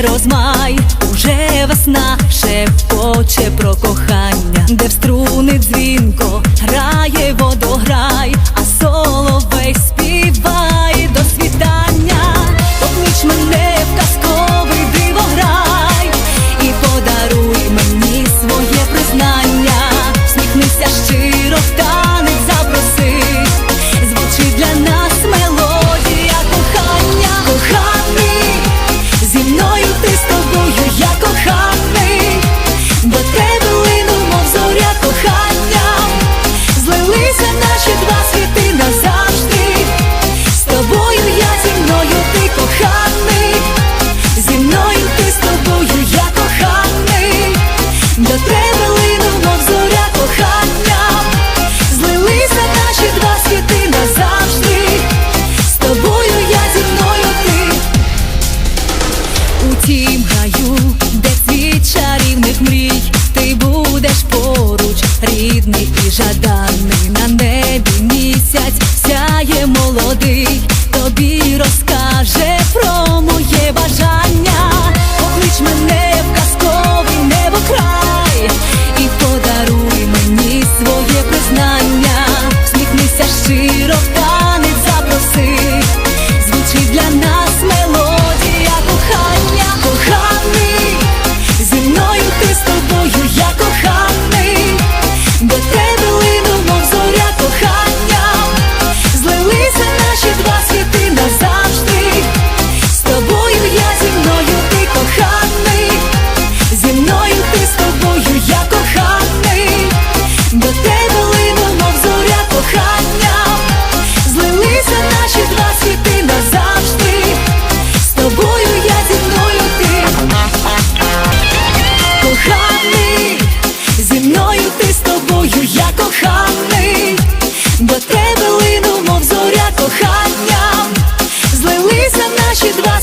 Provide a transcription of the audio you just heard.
розмай, уже весна ти з тобою, бути з тобою, я коханий, до тебе линуло в зоря кохання, злилися наші два світи назавжди, з тобою я зі мною ти, коханий, зі мною ти з тобою, я коханий, до тебе линуло в зоря кохання, злилися наші два.